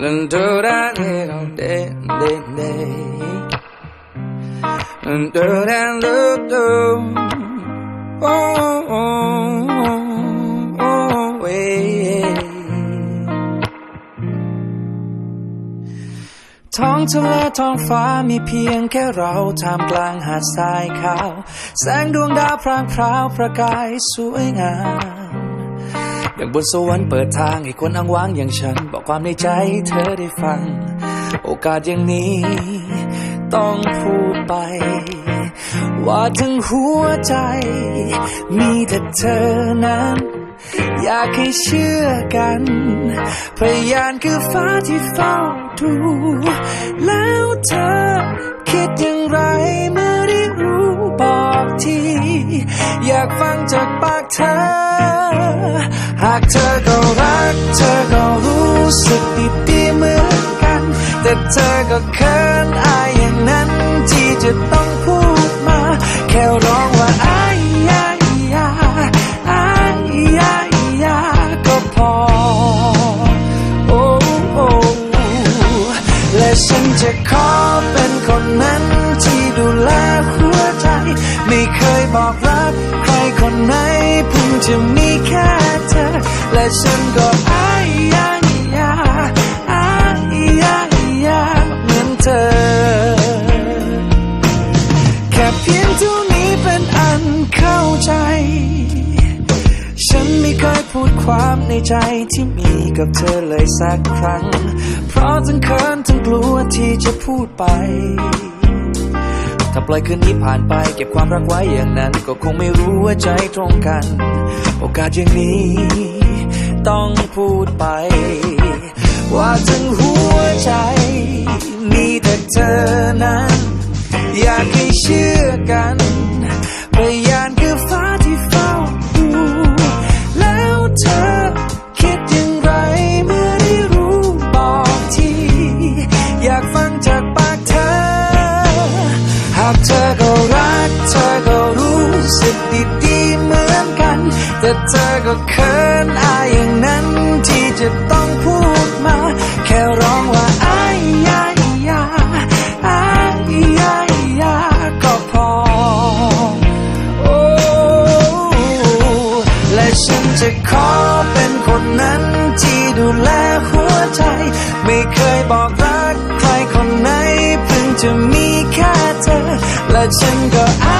Dun do da de do de de de. Dun do da do do. Oh oh oh oh yeah. ท้องทะเลท้องฟ้ามีเพียงแค่เราท่ามกลางหาดทรายขาว แสงดวงดาวพรางพราวประกายสวยงาม อย่างบนสวรรค์เปิดทางให้คนอ้างว้างอย่างฉัน บอกความในใจเธอได้ฟัง โอกาสอย่างนี้ ต้องพูดไป ว่าทั้งหัวใจ มีแต่เธอนั้น อยากให้เชื่อกัน พยานคือฟ้าที่เฝ้าดู แล้วเธอคิดอย่างไรเมื่อได้รู้บอกที อยากฟังจากากเธอก็รัก เธอก็รู้สึกดีดีๆเหมือนกัน แต่เธอก็เขินอายอย่างนั้นที่จะต้องพูดมา แค่ร้องว่าอายยายาอายยายาก็พอ โอ้โอ้และฉันจะขอเป็นคนนั้นที่ดูแลหัวใจ ไม่เคยบอกรัก คนไหนพิ่งจะมีแค่เธอ และฉันก็อายยายาอายยายาเหมือนเธอ แค่เพียงเท่านี้เป็นอันเข้าใจ ฉันไม่เคยพูดความในใจที่มีกับเธอเลยสักครั้ง เพราะทั้งเขินทั้งกลัวที่จะพูดไป ล่อยคืนนี้ผ่านไป เก็บความรักไว้อย่างนั้น ก็คงไม่รู้ว่าใจตรงกัน โอกาสอย่างนี้ ต้องพูดไป ว่าจังหัวใจ มีแต่เธอนั้นากเธอก็รัก เธอก็รู้สึกดีๆเหมือนกัน แต่เธอก็เขินอายอย่างนั้นที่จะต้องพูดมา แค่ร้องว่าอายยายาอายยายาก็พอ โอ้และฉันจะขอเป็นคนนั้นที่ดูแลหัวใจ ไม่เคยบอกรักใครคนไหนเพิ่งจะมีแค่เธอ และฉั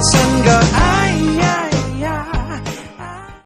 แค่เธ